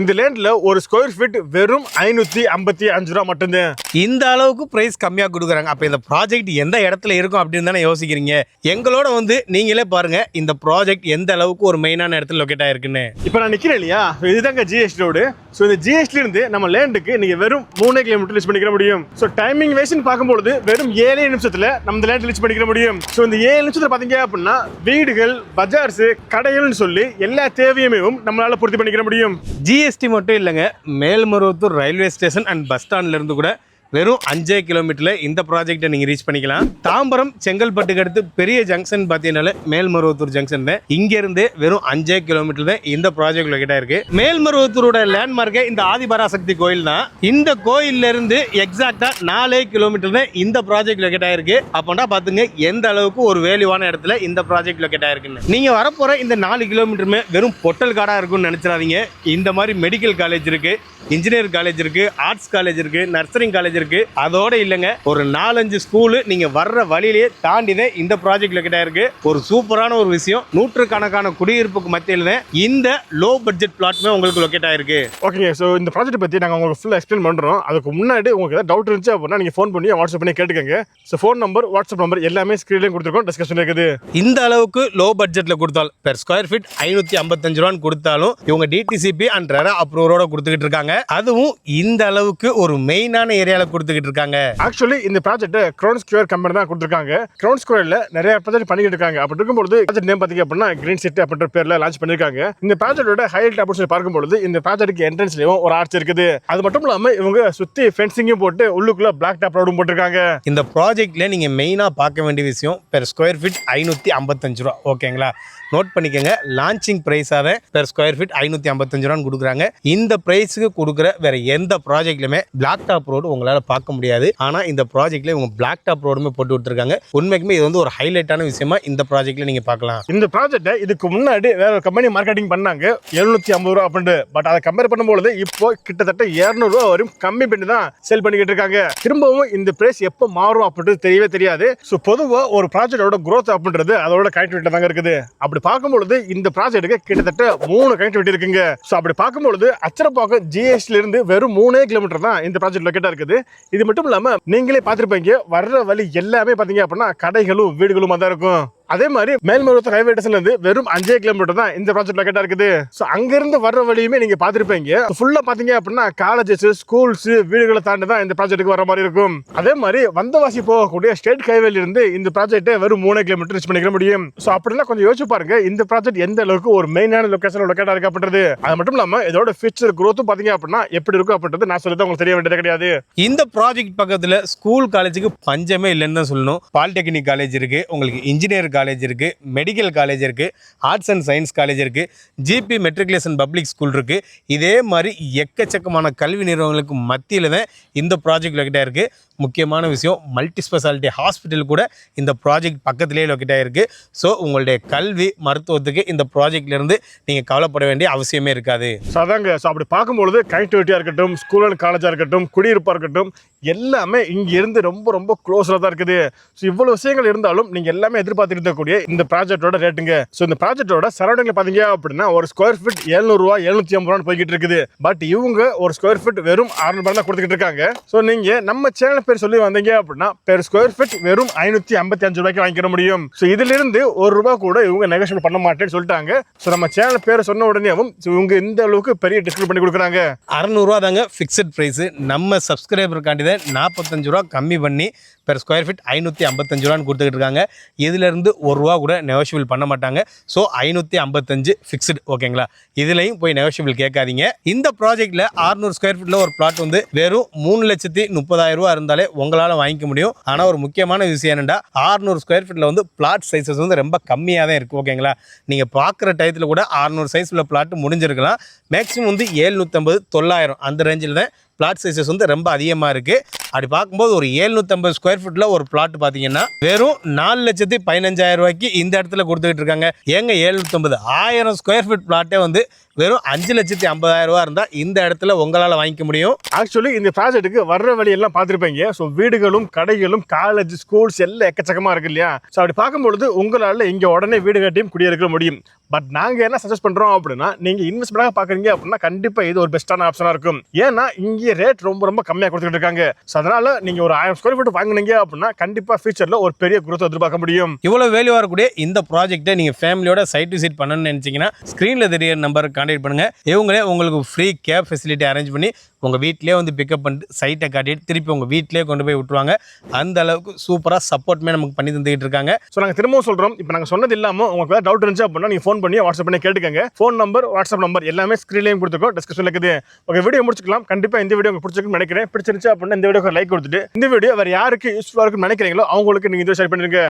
இந்த லேண்ட்ல ஒரு square feet வெறும் ஐநூத்தி ஐம்பத்தி அஞ்சு ரூபா மட்டும்தான் இந்த அளவுக்கு பிரைஸ் கம்மியாக கொடுக்குறாங்க. அப்போ இந்த ப்ராஜெக்ட் எந்த இடத்துல இருக்கும் அப்படின்னு தானே யோசிக்கிறீங்க. எங்களோட வந்து நீங்களே பாருங்க இந்த ப்ராஜெக்ட் எந்த அளவுக்கு ஒரு மெயினான இடத்துல லொக்கேட் ஆயிருக்குன்னு. இப்போ நான் நிக்கிறேன் இல்லையா? இதுதாங்க ஜிஎஸ்டி ரோடு ஸோ இந்த ஜிஎஸ்டி இருந்து நம்ம லேண்டுக்கு நீங்க வெறும் மூணே கிலோமீட்டர் ரீச் பண்ணிக்கிற முடியும். ஸோ டைமிங் வைஸ்னு பார்க்கும்பொழுது வெறும் ஏழே நிமிஷத்துல நம்ம இந்த லேண்ட் ரீச் பண்ணிக்கிற முடியும். ஸோ இந்த ஏழு நிமிஷத்துல பாத்தீங்க அப்படின்னா வீடுகள் பஜார்ஸ் கடைகள்னு சொல்லி எல்லா தேவையுமே நம்மளால பூர்த்தி பண்ணிக்கிற முடியும். ஜிஎஸ்டி மட்டும் இல்லைங்க Melmaruvathur railway station and bus ஸ்டாண்ட்ல இருந்து கூட வெறும் அஞ்சே கிலோமீட்டரில் இந்த ப்ராஜெக்டை நீங்கள் ரீச் பண்ணிக்கலாம். தாம்பரம் செங்கல்பட்டுக்கு அடுத்து பெரிய ஜங்ஷன் பார்த்தீங்கன்னாலே மேல்மருவத்தூர் ஜங்ஷன் தான். இங்கேருந்து வெறும் அஞ்சே கிலோமீட்டர் தான் இந்த ப்ராஜெக்ட் லொக்கேட்டாக இருக்கு. மேல்மருவத்தூரோட லேண்ட்மார்க்கே இந்த ஆதிபராசக்தி கோயில் தான் இந்த கோயில்ல இருந்து எக்ஸாக்டா நாலே கிலோமீட்டர் தான் இந்த ப்ராஜெக்ட் லொக்கேட் இருக்கு அப்போனா பார்த்துங்க எந்த அளவுக்கு ஒரு வேல்யூவான இடத்துல இந்த ப்ராஜெக்ட் லொக்கேட் இருக்குன்னு நீங்க வரப்போற இந்த நாலு கிலோமீட்டருமே வெறும் பொட்டல் காடா இருக்கும்னு நினைச்சிடாதீங்க. இந்த மாதிரி மெடிக்கல் காலேஜ் இருக்கு இன்ஜினியர் காலேஜ் இருக்கு ஆர்ட்ஸ் காலேஜ் இருக்கு நர்சரிங் காலேஜ் இருக்கு. அதோட இல்லைங்க ஒரு நாலஞ்சு ஸ்கூலு நீங்க வர்ற வழியிலேயே தாண்டி தான் இந்த ப்ராஜெக்ட் லொக்கேட் ஆயிருக்கு ஒரு சூப்பரான ஒரு விஷயம். நூற்றுக்கணக்கான குடியிருப்புக்கு மத்தியில் தான் இந்த லோ பட்ஜெட் பிளாட்டுமே உங்களுக்கு லொக்கேட் ஆயிருக்கு. ஓகேங்க ஸோ இந்த ப்ராஜெக்ட் பற்றி நாங்கள் உங்களுக்கு ஃபுல்லாக எக்ஸ்பிளைன் பண்ணுறோம் அதுக்கு முன்னாடி உங்களுக்கு ஏதாவது டவுட் இருந்துச்சு அப்படின்னா நீங்கள் ஃபோன் பண்ணி வாட்ஸ்அப் பண்ணி கேட்டுக்கங்க. So phone number WhatsApp number எல்லாமே ஸ்க்ரீன்லேயும் கொடுத்துருக்கோம் டிஸ்கஷன் இருக்குது. இந்த அளவுக்கு லோ பட்ஜெட்ல கொடுத்தாலும் பெர் ஸ்கொயர் ஃபீட் ஐநூத்தி ஐம்பத்தஞ்சு ரூபான்னு கொடுத்தாலும் இவங்க டிடிசிபி அண்ட் ரெரா அப்ரூவரோட கொடுத்துக்கிட்டு இருக்காங்க. அதுவும் இந்த அளவுக்கு ஒரு மெயினான ஏரியால கொடுத்துக்கிட்டு இருக்காங்க. ஆக்சுவலி இந்த ப்ராஜெக்ட் க்ரௌன் ஸ்கொயர் கம்பெனி தான் கொடுத்துருக்காங்க. க்ரௌன் ஸ்கொயரில் நிறைய ப்ராஜெக்ட் பண்ணிக்கிட்டு இருக்காங்க. அப்படி இருக்கும்போது ப்ராஜெக்ட் நேம் பார்த்தீங்க அப்படின்னா கிரீன் சிட்டி அப்படின்ற பேரில் லான்ச் பண்ணியிருக்காங்க. இந்த ப்ராஜெக்டோட ஹைலைட் அப்படின்னு சொல்லி பார்க்கும்பொழுது இந்த ப்ராஜெக்ட்டுக்கு என்ட்ரன்ஸ்லையும் ஒரு ஆர்ச் இருக்குது. அது மட்டும் இல்லாமல் இவங்க சுற்றி ஃபென்சிங்கும் போட்டு உள்ளுக்குள்ள பிளாக் டாப் ரோடும் போட்டிருக்காங்க. இந்த ப்ராஜெக்ட்ல நீங்க மெயினா பார்க்க வேண்டிய விஷயம் பெர் ஸ்கொயர் ஃபீட் ஐநூத்தி ஐம்பத்தஞ்சு ரூபா. ஓகேங்களா நோட் பண்ணிக்கோங்க லான்ச்சிங் ப்ரைஸாக பெர் ஸ்கொயர் ஃபீட் ஐநூற்றி ஐம்பத்தஞ்சு ரூபான்னு கொடுக்குறாங்க. இந்த ப்ரைஸுக்கு கொடுக்குற வேற எந்த ப்ராஜெக்ட்லையுமே பிளாக் டாப் ரோடு உங்களால் பார்க்க முடியாது. ஆனால் இந்த ப்ராஜெக்ட்ல இவங்க பிளாக் டாப் ரோடுமே போட்டு விட்டுருக்காங்க. உண்மைக்குமே இது வந்து ஒரு ஹைலைட்டான விஷயமா இந்த ப்ராஜெக்ட்ல நீங்கள் பார்க்கலாம். இந்த ப்ராஜெக்ட்டை இதுக்கு முன்னாடி வேற ஒரு கம்பெனி மார்க்கெட்டிங் பண்ணாங்க. எழுநூத்தி ஐம்பது ரூபா அப்படின்ட்டு பட் அதை கம்பேர் பண்ணும்போது இப்போ கிட்டத்தட்ட 200 ரூபா கம்மி பண்ணி தான் சேல் பண்ணிக்கிட்டு இருக்காங்க. திரும்பவும் இந்த பிரைஸ் எப்போ மாறும் அப்படின்றது தெரியவே தெரியாது. ஸோ பொதுவாக ஒரு ப்ராஜெக்டோட க்ரோத் அப்படின்றது அதோட கனெக்ட் தாங்க இருக்குது. அப்படி பார்க்கும்பொழுது இந்த ப்ராஜெக்ட்டுக்கு கிட்டத்தட்ட மூணு கனெக்டிவிட்டி இருக்குங்க. ஸோ அப்படி பார்க்கும்பொழுது அச்சரப்பாக்கம் ஜிஎஸ்டில இருந்து வெறும் மூணே கிலோமீட்டர் தான் இந்த ப்ராஜெக்ட் லொக்கேட்டாக இருக்குது. இது மட்டும் இல்லாமல் நீங்களே பார்த்துருப்பீங்க வர்ற வழி எல்லாமே பார்த்தீங்க அப்படின்னா கடைகளும் வீடுகளும் தான் இருக்கும். அதே மாதிரி மேல்மருவத்தூர் ரயில்வே ஸ்டேஷன்ல இருந்து வெறும் அஞ்சே கிலோமீட்டர் தான் இந்த ப்ராஜெக்ட் லொக்கேட்டா இருக்குது. ஸோ அங்கிருந்து வர்ற வழியுமே நீங்க பார்த்துருப்பீங்க. ஃபுல்லா பாத்தீங்க அப்படின்னா காலேஜஸ் ஸ்கூல்ஸ் வீடுகளை தாண்டி தான் இந்த ப்ராஜெக்ட்டுக்கு வர மாதிரி இருக்கும். அதே மாதிரி வந்தவாசி போகக்கூடிய ஸ்டேட் ஹைவேல இருந்து இந்த ப்ராஜெக்ட் வெறும் மூணு கிலோமீட்டர் ரீச் பண்ணிக்க முடியும். ஸோ அப்படிலாம் கொஞ்சம் யோசிச்சு பாருங்க. இந்த ப்ராஜெக்ட் எந்த அளவுக்கு ஒரு மெயினான லொக்கேஷன் லொக்கேட்டா இருக்கு அப்படின்றது அது மட்டும் இல்லாம இதோட ஃபியூச்சர் க்ரோத்தும் பாத்தீங்க அப்படின்னா எப்படி இருக்கும் அப்படின்றது நான் சொல்லி உங்களுக்கு தெரிய வேண்டியது கிடையாது. இந்த ப்ராஜெக்ட் பக்கத்தில் ஸ்கூல் காலேஜுக்கு பஞ்சமே இல்லைன்னு தான் சொல்லணும். பாலிடெக்னிக் காலேஜ் இருக்கு. உங்களுக்கு இன்ஜினியர் காலேஜ் இருக்கு மெடிக்கல் காலேஜ் இருக்கு ஆர்ட்ஸ் அண்ட் சயின்ஸ் காலேஜ் இருக்கு ஜிபி மெட்ரிகுலேஷன் பப்ளிக் ஸ்கூல் இருக்கு. இதே மாதிரி எக்கச்சக்கமான கல்வி நிறுவனங்களுக்கு மத்தியில் தான் இந்த ப்ராஜெக்ட் லொக்கேட் இருக்குது முக்கியமான விஷயம் மல்டி ஸ்பெஷாலிட்டி ஹாஸ்பிட்டல் கூட இந்த ப்ராஜெக்ட் பக்கத்துலேயே லொக்கேட் ஆகிருக்கு ஸோ உங்களுடைய கல்வி மருத்துவத்துக்கு இந்த ப்ராஜெக்ட்லேருந்து நீங்கள் கவலைப்பட வேண்டிய அவசியமே இருக்காது. ஸோ அதாங்க. ஸோ அப்படி பார்க்கும்பொழுது கனெக்டிவிட்டியாக இருக்கட்டும் ஸ்கூல் அண்ட் காலேஜாக இருக்கட்டும் குடியிருப்பாக இருக்கட்டும் எல்லாமே இங்கேருந்து ரொம்ப ரொம்ப க்ளோஸில் தான் இருக்குது. ஸோ இவ்வளோ விஷயங்கள் இருந்தாலும் நீங்கள் எல்லாமே எதிர்பார்த்துட்டு இருக்கக்கூடிய இந்த ப்ராஜெக்டோட ரேட்டுங்க ஸோ இந்த ப்ராஜெக்டோட சரௌண்டிங்கில் பார்த்தீங்க அப்படின்னா ஒரு ஸ்கொயர் ஃபீட் எழுநூறுவா எழுநூத்தி ஐம்பது ரூபான்னு போய்கிட்டு இருக்குது. பட் இவங்க ஒரு ஸ்கொயர் ஃபீட் வெறும் அறுநூறுபா தான் கொடுத்துக்கிட்டு இருக்காங்க. ஸோ நீங்கள் நம்ம சேனல் பேர் சொல்லி வந்தீங்க அப்படின்னா பெர் ஸ்கொயர் ஃபீட் வெறும் ஐநூற்றி ஐம்பத்தி அஞ்சு ரூபாய்க்கு வாங்கிக்கிற முடியும். ஸோ இதிலிருந்து ஒரு ரூபா கூட இவங்க நெகோஷியேட் பண்ண மாட்டேன்னு சொல்லிட்டாங்க. ஸோ நம்ம சேனல் பேர் சொன்ன உடனேவும் இவங்க இந்த அளவுக்கு பெரிய டிஸ்கவுண்ட் பண்ணி கொடுக்குறாங்க. அறநூறுவா தாங்க ஃபிக்ஸட் ப்ரைஸு நம்ம சப்ஸ்கிரைபருக்காண்டி தான் நாற்பத்தஞ்சு ரூபா கம்மி பண்ணி பெர் ஸ்கொயர் ஃபீட் ஐநூற்றி ஐம்பத்தஞ்சு ரூபான்னு கொடுத்துக்கிட்டு இருக்காங்க இதிலேருந்து ஒரு ரூபா கூட நெகோஷியபிள் பண்ண மாட்டாங்க. ஸோ ஐநூற்றி ஐம்பத்தஞ்சு ஃபிக்ஸ்டு ஓகேங்களா இதுலையும் போய் நெகோஷியபிள் கேட்காதீங்க. இந்த ப்ராஜெக்ட்டில் 600 ஸ்கொயர் ஃபீட்டில் ஒரு பிளாட் வந்து வெறும் மூணு லட்சத்தி முப்பதாயிரம் ரூபா இருந்தாலே உங்களால் வாங்கிக்க முடியும். ஆனால் ஒரு முக்கியமான விஷயம் என்னென்னா 600 ஸ்கொயர் ஃபீட்டில் வந்து பிளாட் சைஸஸ் வந்து ரொம்ப கம்மியாக தான் இருக்குது ஓகேங்களா நீங்கள் பார்க்குற டயத்தில் கூட 600 சைஸ் உள்ள பிளாட் முடிஞ்சிருக்கலாம். மேக்ஸிமம் வந்து ஏழ்நூற்றம்பது தொள்ளாயிரம் அந்த ரேஞ்சில் தான் பிளாட் சைஸஸ் வந்து ரொம்ப அதிகமாக இருக்குது அப்படி பார்க்கும்போது ஒரு ஏழ்நூற்றம்பது ஸ்கொயர் ஃபீட்டில் ஒரு பிளாட் பார்த்தீங்கன்னா வெறும் நாலு லட்சத்தி பதினஞ்சாயிரம் ரூபாய்க்கு இந்த இடத்துல கொடுத்துக்கிட்டு இருக்காங்க. ஏங்க ஏழ்நூற்றம்பது ஆயிரம் ஸ்கொயர் ஃபீட் பிளாட்டே வந்து வெறும் அஞ்சு லட்சத்தி ஐம்பதாயிரம் ரூபா இருந்தால் இந்த இடத்துல உங்களால் வாங்கிக்க முடியும். ஆக்சுவலி இந்த ப்ராஜெக்ட்டுக்கு வர்ற வழியெல்லாம் பார்த்துருப்பீங்க. ஸோ வீடுகளும் கடைகளும் காலேஜ் ஸ்கூல்ஸ் எல்லாம் எக்கச்சக்கமாக இருக்கு இல்லையா? ஸோ அப்படி பார்க்கும்பொழுது உங்களால் இங்கே உடனே வீடு கட்டியும் குடியிருக்க முடியும். பட் நாங்கள் என்ன சஜஸ்ட் பண்ணுறோம் அப்படின்னா நீங்கள் இன்வெஸ்ட்மெண்ட்டாக பார்க்குறீங்க அப்படின்னா கண்டிப்பாக இது ஒரு பெஸ்ட்டான ஆப்ஷனாக இருக்கும். ஏன்னா இங்கே ரேட் ரொம்ப ரொம்ப கம்மியாக கொடுத்துட்டு இருக்காங்க. ஸோ அதனால் நீங்கள் ஒரு ஆயிரம் ஸ்கொயர் ஃபீட் வாங்குனீங்க அப்படின்னா கண்டிப்பாக ஃபியூச்சரில் ஒரு பெரிய குரோத் எதிர்பார்க்க முடியும். இவ்வளோ வேல்யூ வரக்கூடிய இந்த ப்ராஜெக்ட்டை நீங்கள் ஃபேமிலியோட சைட் டு சைட் பண்ணணும்னு நினச்சிங்கன்னா ஸ்க்ரீனில் தெரிய நம்பருக்கு காண்டாக்ட் பண்ணுங்கள் இவங்களே உங்களுக்கு ஃப்ரீ கேப் ஃபெசிலிட்டி அரேஞ்ச் பண்ணி உங்கள் வீட்டிலே வந்து பிக்கப் பண்ணிட்டு சைட்டை காட்டிட்டு திருப்பி உங்கள் வீட்டிலே கொண்டு போய் விட்டுருவாங்க. அந்த அளவுக்கு சூப்பராக சப்போர்ட்மே நமக்கு பண்ணி தந்துக்கிட்டு இருக்காங்க. ஸோ நாங்கள் திரும்பவும் சொல்கிறோம் இப்போ நாங்கள் சொன்னது இல்லாமல் உங்களுக்கு ஏதாவது டவுட் இருந்துச்சு அப்படின்னா நீங்கள் ஃபோன் பண்ணி வாட்ஸ்அப் பண்ணி கேட்டுக்கங்க. ஃபோன் நம்பர் வாட்ஸ்அப் நம்பர் எல்லாமே ஸ்க்ரீன்லேயும் கொடுத்துக்கோ டிஸ்கிரிப்ஷனில் இருக்குது. ஓகே வீடியோ முடிச்சுக்கலாம். கண்டிப்பாக இந்த வீடியோ உங்களுக்கு பிடிச்சிருக்குன்னு நினைக்கிறேன். பிடிச்சிருந்துச்சு அப்படின்னா இந்த வீடியோக்கு லைக் கொடுத்துட்டு இந்த வீடியோ வேறு யாருக்கு யூஸ்ஃபுல்லாக இருக்குன்னு நினைக்கிறீங்களோ அவங்களுக்கு நீங்கள் இதை ஷேர் பண்ணிருங்க